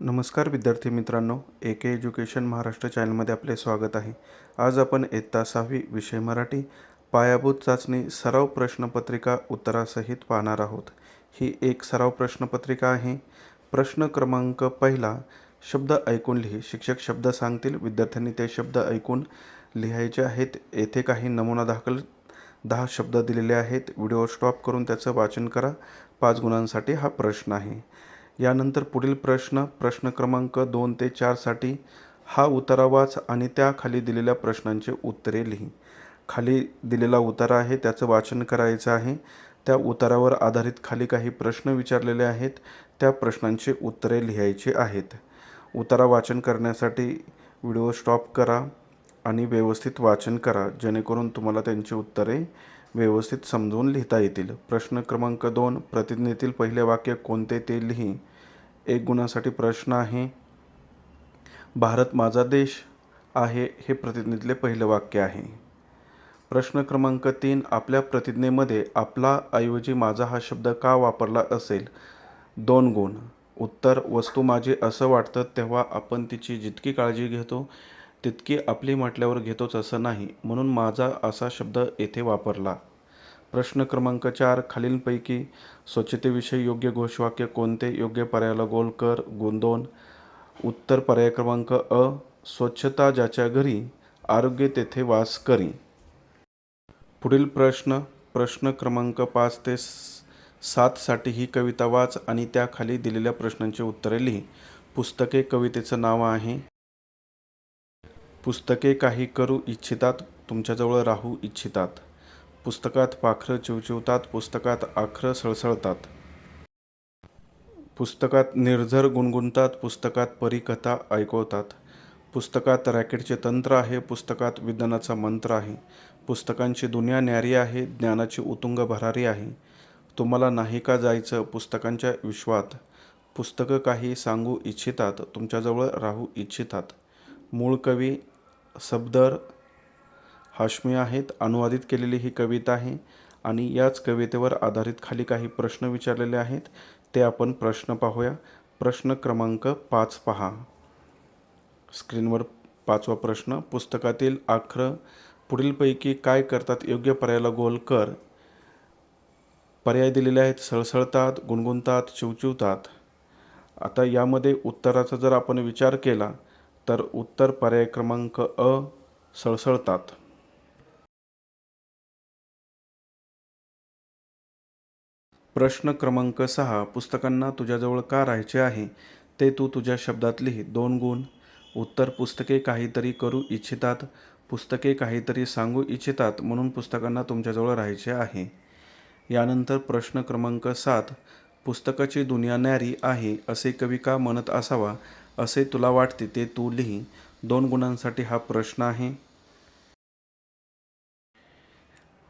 नमस्कार विद्यार्थी मित्रांनो ए के एज्युकेशन महाराष्ट्र चॅनलमध्ये आपले स्वागत आहे. आज आपण इयत्ता सहावी विषय मराठी पायाभूत चाचणी सराव प्रश्नपत्रिका उत्तरासहित पाहणार आहोत. ही एक सराव प्रश्नपत्रिका आहे. प्रश्न क्रमांक पहिला शब्द ऐकून लिही. शिक्षक शब्द सांगतील विद्यार्थ्यांनी ते शब्द ऐकून लिहायचे आहेत. येथे काही नमुना दाखल दहा शब्द दिलेले आहेत. व्हिडिओ स्टॉप करून त्याचं वाचन करा. पाच गुणांसाठी हा प्रश्न आहे. यानंतर पुढील प्रश्न प्रश्न क्रमांक दोन ते चारसाठी हा उतारा वाच आणि त्याखाली दिलेल्या प्रश्नांचे उत्तरे लिही. खाली दिलेला उतारा आहे त्याचं वाचन करायचं आहे. त्या उतारावर आधारित खाली काही प्रश्न विचारलेले आहेत त्या प्रश्नांची उत्तरे लिहायची आहेत. उतारा वाचन करण्यासाठी व्हिडिओ स्टॉप करा आणि व्यवस्थित वाचन करा जेणेकरून तुम्हाला त्यांची उत्तरे व्यवस्थित समजून लिहिता येतील. प्रश्न क्रमांक दोन प्रतिज्ञेतील पहिले वाक्य कोणते ते लिही. एक गुणासाठी प्रश्न आहे भारत माझा देश आहे हे प्रतिज्ञेतले पहिलं वाक्य आहे. प्रश्न क्रमांक तीन आपल्या प्रतिज्ञेमध्ये आपला ऐवजी माझा हा शब्द का वापरला असेल? दोन गुण. उत्तर वस्तू माझी असं वाटतं तेव्हा आपण तिची जितकी काळजी घेतो तितकी आपली म्हटल्यावर घेतोच असं नाही म्हणून माझा असा शब्द येथे वापरला. प्रश्न क्रमांक चार खालीलपैकी स्वच्छतेविषयी योग्य घोषवाक्य कोणते? योग्य पर्यायाला गोल कर गुण दोन उत्तर पर्याय क्रमांक अ स्वच्छता ज्याच्या घरी आरोग्य तेथे वास करी. पुढील प्रश्न प्रश्न क्रमांक पाच ते सातसाठी ही कविता वाच आणि त्याखाली दिलेल्या प्रश्नांची उत्तरे लिही. पुस्तके कवितेचं नाव आहे पुस्तके काही करू इच्छितात तुमच्याजवळ राहू इच्छितात. पुस्तकात पाखरं चिवचिवतात पुस्तकात आखरं सळसळतात. पुस्तकात निर्झर गुणगुणतात पुस्तकात परिकथा ऐकवतात. पुस्तकात रॅकेटचे तंत्र आहे पुस्तकात विज्ञानाचा मंत्र आहे. पुस्तकांची दुनिया न्यारी आहे ज्ञानाची उतुंग भरारी आहे. तुम्हाला नाही का जायचं पुस्तकांच्या विश्वात? पुस्तकं काही सांगू इच्छितात तुमच्याजवळ राहू इच्छितात. मूळ कवी सबदर हाशमी आहेत. अनुवादित केलेली ही कविता आहे आणि याच कवितेवर आधारित खाली काही प्रश्न विचारलेले आहेत. ते आपण प्रश्न पाहूया. प्रश्न क्रमांक पाच पहा. स्क्रीनवर पाचवा प्रश्न. पुस्तकातील आखरं पुढीलपैकी काय करतात योग्य पर्यायाला गोल कर. पर्याय दिलेले आहेत. सळसळतात गुणगुणतात चिवचिवतात. आता यामध्ये उत्तराचा जर आपण विचार केला तर उत्तर पर्याय क्रमांक अ सळसळतात. प्रश्न क्रमांक सहा पुस्तकांना तुझ्याजवळ का राहायचे आहे? ते तू तुझ्या शब्दात लिही. दोन गुण. उत्तर पुस्तके काहीतरी करू इच्छितात. पुस्तके काहीतरी सांगू इच्छितात म्हणून पुस्तकांना तुमच्याजवळ राहायचे आहे. यानंतर प्रश्न क्रमांक सात पुस्तकाची दुनिया न्यारी आहे असे कवी का म्हणत असावा? असे तुला वाटते ते तू लिही. दोन गुणांसाठी हा प्रश्न आहे.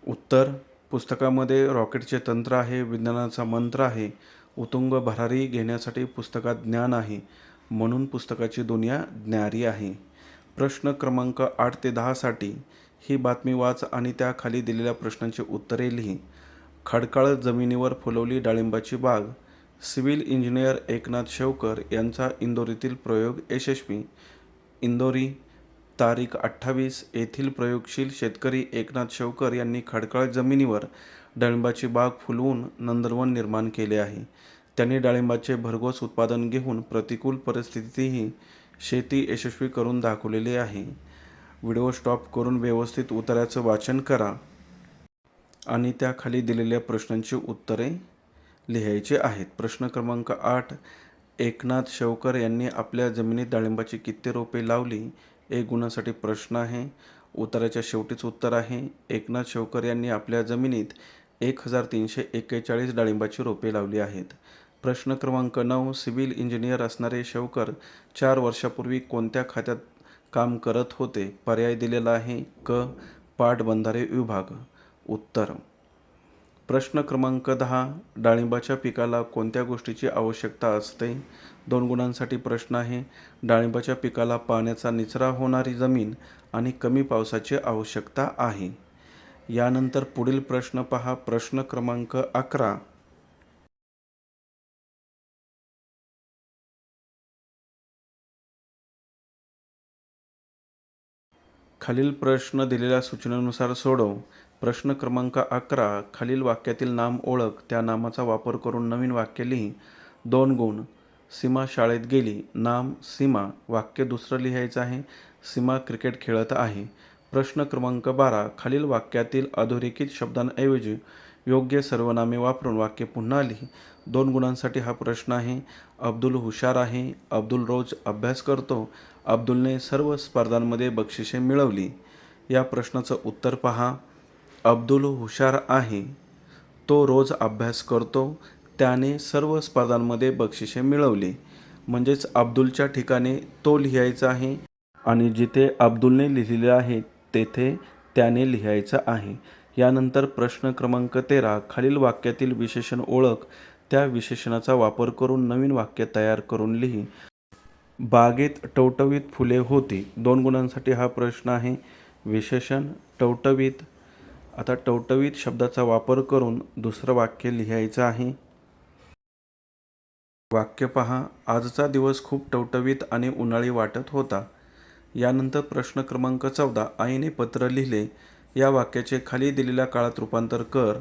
उत्तर पुस्तकामध्ये रॉकेटचे तंत्र आहे विज्ञानाचा मंत्र आहे. उतुंग भरारी घेण्यासाठी पुस्तकात ज्ञान आहे. म्हणून पुस्तकाची दुनिया ज्ञारी आहे. प्रश्न क्रमांक आठ ते दहासाठी ही बातमी वाच आणि त्याखाली दिलेल्या प्रश्नांची उत्तरे लिही. खडकाळ जमिनीवर फुलवली डाळिंबाची बाग. सिव्हिल इंजिनियर एकनाथ शेवकर यांचा इंदोरीतील प्रयोग यशस्वी. इंदोरी तारीख अठ्ठावीस येथील प्रयोगशील शेतकरी एकनाथ शेवकर यांनी खडकाळ जमिनीवर डाळिंबाची बाग फुलवून नंदनवन निर्माण केले आहे. त्यांनी डाळिंबाचे भरघोस उत्पादन घेऊन प्रतिकूल परिस्थितीतही शेती यशस्वी करून दाखवलेली आहे. व्हिडिओ स्टॉप करून व्यवस्थित उत्तराचं वाचन करा आणि त्याखाली दिलेल्या प्रश्नांची उत्तरे लिहायचे आहेत. प्रश्न क्रमांक आठ एकनाथ शेवकर यांनी आपल्या जमिनीत डाळिंबाची किती रोपे लावली? एक गुणासाठी प्रश्न आहे. उत्तराच्या शेवटीच उत्तर आहे. एकनाथ शेवकर यांनी आपल्या जमिनीत एक हजार तीनशे एक्केचाळीस डाळिंबाची रोपे लावली आहेत. प्रश्न क्रमांक नऊ सिव्हिल इंजिनियर असणारे शेवकर चार वर्षापूर्वी कोणत्या खात्यात काम करत होते? पर्याय दिलेला आहे क पाटबंधारे विभाग. उत्तर प्रश्न क्रमांक दहा डाळिंबाच्या पिकाला कोणत्या गोष्टीची आवश्यकता असते? दोन गुणांसाठी प्रश्न आहे डाळिंबाच्या पिकाला पाण्याचा निचरा होणारी जमीन आणि कमी पावसाची आवश्यकता आहे. यानंतर पुढील प्रश्न पहा प्रश्न क्रमांक अकरा. खालील प्रश्न दिलेल्या सूचनेनुसार सोडव. प्रश्न क्रमांक अकरा खालील वाक्यातील नाम ओळख त्या नामाचा वापर करून नवीन वाक्य लिही. दोन गुण. सीमा शाळेत गेली. नाम सीमा. वाक्य दुसरं लिहायचं आहे. सीमा क्रिकेट खेळत आहे. प्रश्न क्रमांक बारा खालील वाक्यातील अधोरेखित शब्दांऐवजी योग्य सर्वनामे वापरून वाक्य पुन्हा लिही. दोन गुणांसाठी हा प्रश्न आहे. अब्दुल हुशार आहे. अब्दुल रोज अभ्यास करतो. अब्दुलने सर्व स्पर्धांमध्ये बक्षिसे मिळवली. या प्रश्नाचं उत्तर पहा. अब्दुल हुशार आहे. तो रोज अभ्यास करतो. त्याने सर्व स्पर्धांमध्ये बक्षिसे मिळवली. म्हणजेच अब्दुलच्या ठिकाणी तो लिहायचा आहे. आणि जिथे अब्दुलने लिहिलेले आहे तेथे त्याने लिहायचं आहे. यानंतर प्रश्न क्रमांक तेरा खालील वाक्यातील विशेषण ओळख त्या विशेषणाचा वापर करून नवीन वाक्य तयार करून लिही. बागेत टवटवीत फुले होती. दोन गुणांसाठी हा प्रश्न आहे. विशेषण टवटवीत आता टवटवीत शब्दाचा वापर करून दुसरं वाक्य लिहायचं आहे. वाक्य पहा आजचा दिवस खूप टवटवीत आणि उन्हाळी वाटत होता. यानंतर प्रश्न क्रमांक चौदा आईने पत्र लिहिले. या वाक्याचे खाली दिलेल्या काळात रूपांतर कर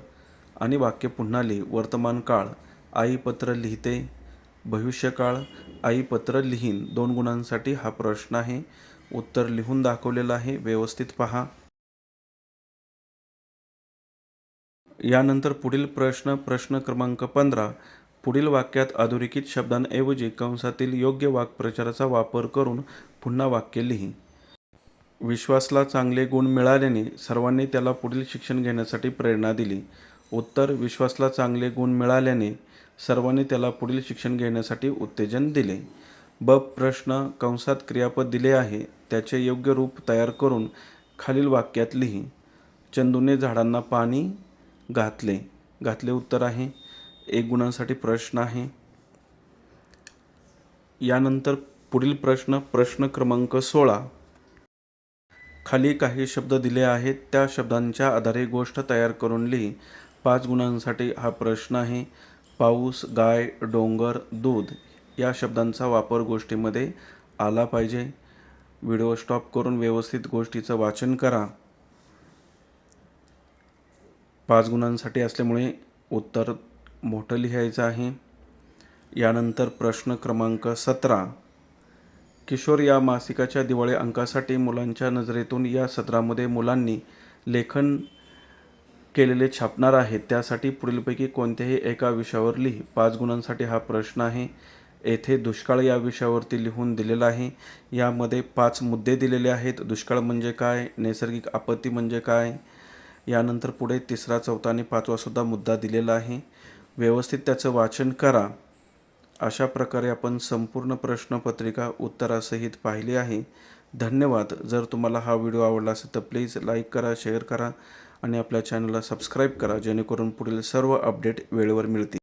आणि वाक्य पुन्हा लिही. वर्तमान काळ आई पत्र लिहिते. भविष्यकाळ आई पत्र लिहीन. दोन गुणांसाठी हा प्रश्न आहे. उत्तर लिहून दाखवलेलं आहे. व्यवस्थित पहा. यानंतर पुढील प्रश्न प्रश्न क्रमांक पंधरा. पुढील वाक्यात अधोरेखित शब्दांऐवजी कंसातील योग्य वाक्प्रचाराचा वापर करून पुन्हा वाक्य लिही. विश्वासला चांगले गुण मिळाल्याने सर्वांनी त्याला पुढील शिक्षण घेण्यासाठी प्रेरणा दिली. उत्तर विश्वासला चांगले गुण मिळाल्याने सर्वांनी त्याला पुढील शिक्षण घेण्यासाठी उत्तेजन दिले. ब प्रश्न कंसात क्रियापद दिले आहे त्याचे योग्य रूप तयार करून खालील वाक्यात लिही. चंदूने झाडांना पाणी घातले. घातले उत्तर आहे एक गुणांसाठी प्रश्न आहे. यानंतर पुढील प्रश्न प्रश्न क्रमांक सोळा. खाली काही शब्द दिले आहेत त्या शब्दांच्या आधारे गोष्ट तयार करून लिही. पाच गुणांसाठी हा प्रश्न आहे पाऊस गाय डोंगर दूध या शब्दांचा वापर गोष्टीमध्ये आला पाहिजे. व्हिडिओ स्टॉप करून व्यवस्थित गोष्टीचं वाचन करा. पाच गुणांसाठी असल्यामुळे उत्तर मोठं लिहायचं आहे. यानंतर प्रश्न क्रमांक सतरा. किशोर या मासिकाच्या दिवाळी अंकासाठी मुलांच्या नजरेतून या सत्रामध्ये मुलांनी लेखन केलेले छापणार आहे त्यासाठी पुढीलपैकी कोणत्याही एका विषयावर लिही. पाच गुणांसाठी हा प्रश्न आहे. येथे दुष्काळ या विषयावरती लिहून दिलेला आहे. यामध्ये पाच मुद्दे दिलेले आहेत. दुष्काळ म्हणजे काय? नैसर्गिक आपत्ती म्हणजे काय? यानंतर पुढे तिसरा चौथा आणि पाचवासुद्धा मुद्दा दिलेला आहे. व्यवस्थित त्याचं वाचन करा. अशा प्रकारे आपण संपूर्ण प्रश्नपत्रिका उत्तरासहित पाहिली आहे. धन्यवाद. जर तुम्हाला हा व्हिडिओ आवडला असेल तर प्लीज लाईक करा शेअर करा आणि आपल्या चॅनलला सबस्क्राईब करा जेणेकरून पुढील सर्व अपडेट वेळेवर मिळतील.